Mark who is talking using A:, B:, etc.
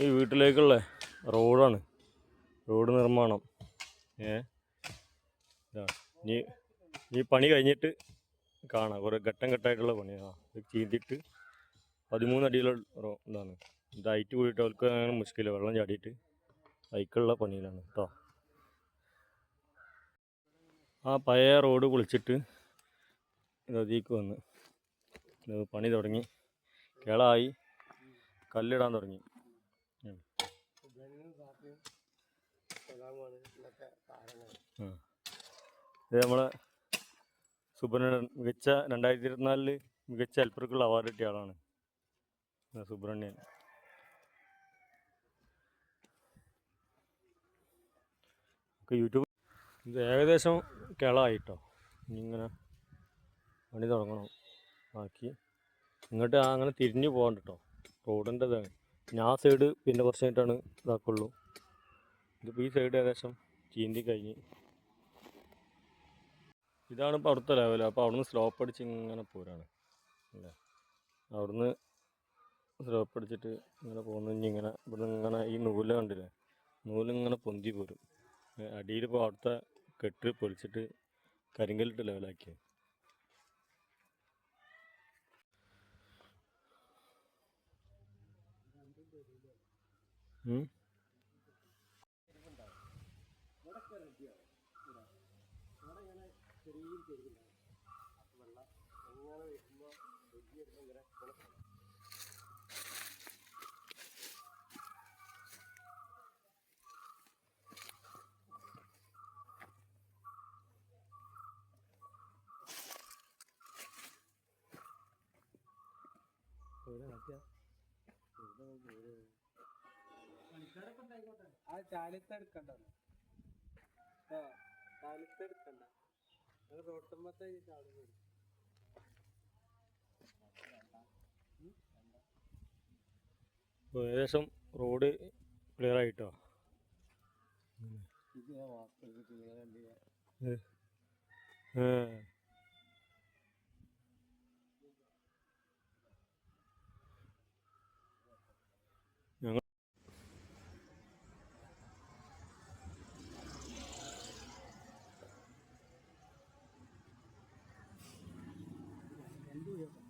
A: ഈ വീട്ടിലേക്കുള്ള റോഡാണ്. റോഡ് നിർമ്മാണം. ഏ? ഇനി ഈ പണി കഴിഞ്ഞിട്ട് കാണാം. കുറേ ഘട്ടം ഘട്ടമായിട്ടുള്ള പണിയാണ് ഇത് ചീന്തിട്ട് പതിമൂന്നടിയിലുള്ള റോ ഇതാണ്. ഇത് ഹൈറ്റ് കൂടിയിട്ട് അവർക്ക് അങ്ങനെ മുഷ്കില്ല വെള്ളം ചാടിയിട്ട് ബൈക്കുള്ള പണിയിലാണ് കേട്ടോ ആ പഴയ റോഡ് പൊളിച്ചിട്ട് ഇതീക്ക് വന്ന്. പണി തുടങ്ങി. കേളായി. കല്ലിടാൻ തുടങ്ങി ഉം. ആ. ഇത് നമ്മളെ സുബ്രഹ്മണ്യൻ മികച്ച രണ്ടായിരത്തി ഇരുപത്തിനാലിൽ മികച്ച ഹെൽപ്പർക്കുള്ള അവാർഡ് കിട്ടിയ ആളാണ്. സുബ്രഹ്മണ്യൻ. യൂട്യൂബ് ഇത് ഏകദേശം കിളായിട്ടോ. ഇങ്ങനെ പണി തുടങ്ങണം. ബാക്കി ഇങ്ങോട്ട് അങ്ങനെ തിരിഞ്ഞു പോകണ്ട കേട്ടോ റോഡിന്റെ ഇതാണ് ഞാൻ ആ സൈഡ് പിന്നെ കുറച്ച് കഴിഞ്ഞിട്ടാണ് ഇതാക്കുള്ളൂ. ഇതിപ്പോൾ ഈ സൈഡ് ഏകദേശം ചീന്തി കഴിഞ്ഞ്. ഇതാണ് ഇപ്പോൾ അവിടുത്തെ ലെവൽ അപ്പോൾ അവിടുന്ന് സ്ലോപ്പ് അടിച്ച് ഇങ്ങനെ പോരാണ്. അല്ലേ? അവിടുന്ന് സ്ലോപ്പ് അടിച്ചിട്ട് ഇങ്ങനെ പോകുന്നു ഇങ്ങനെ ഇവിടുന്ന് ഇങ്ങനെ ഈ നൂൽ കണ്ടില്ലേ? നൂലിങ്ങനെ പൊന്തി പോരും. അടിയിൽ ഇപ്പോൾ അവിടുത്തെ കെട്ട് പൊളിച്ചിട്ട് ഉം.
B: ആ ചാലത്ത് എടുക്കണ്ട ആ എടുക്കണ്ട റോട്ടുമ്പത്തെ ചാടും
A: ഏകദേശം റോഡ് ക്ലിയർ ആയിട്ടോ?
B: ഇത് ഞാൻ വാർത്ത
A: Kuya.